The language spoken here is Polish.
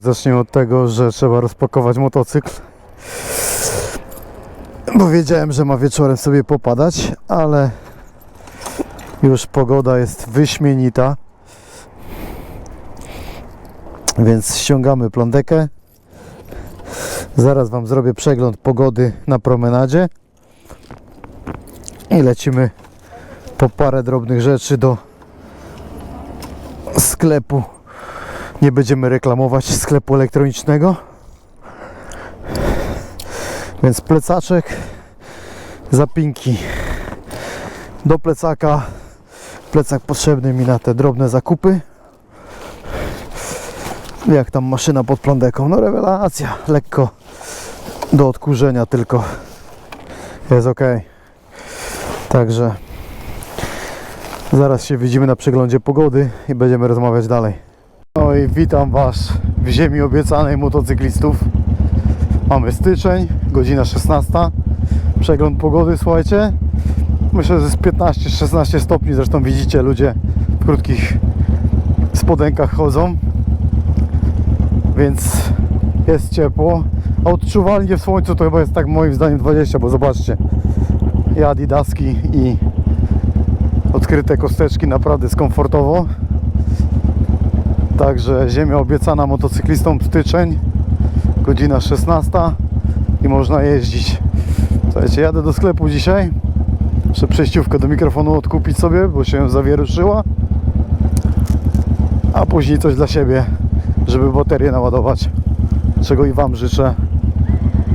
Zacznijmy od tego, że trzeba rozpakować motocykl. Bo wiedziałem, że ma wieczorem sobie popadać, ale już pogoda jest wyśmienita. Więc ściągamy plądekę. Zaraz Wam zrobię przegląd pogody na promenadzie. I lecimy po parę drobnych rzeczy do sklepu. Nie będziemy reklamować sklepu elektronicznego. Więc plecaczek, zapinki do plecaka. Plecak potrzebny mi na te drobne zakupy. Jak tam maszyna pod prądeką? No rewelacja, lekko do odkurzenia tylko. Jest ok. Także zaraz się widzimy na przeglądzie pogody i będziemy rozmawiać dalej. No i witam Was w ziemi obiecanej motocyklistów. Mamy styczeń, godzina 16. Przegląd pogody, słuchajcie. Myślę, że jest 15-16 stopni. Zresztą widzicie, ludzie w krótkich spodenkach chodzą. Więc jest ciepło. A odczuwalnie w słońcu to chyba jest tak moim zdaniem 20, bo zobaczcie. I adidaski i odkryte kosteczki naprawdę jest komfortowo. Także ziemia obiecana motocyklistom styczeń, godzina 16 i można jeździć. Słuchajcie, jadę do sklepu dzisiaj. Muszę przejściówkę do mikrofonu odkupić sobie, bo się zawieruszyła. A później coś dla siebie, żeby baterię naładować. Czego i Wam życzę.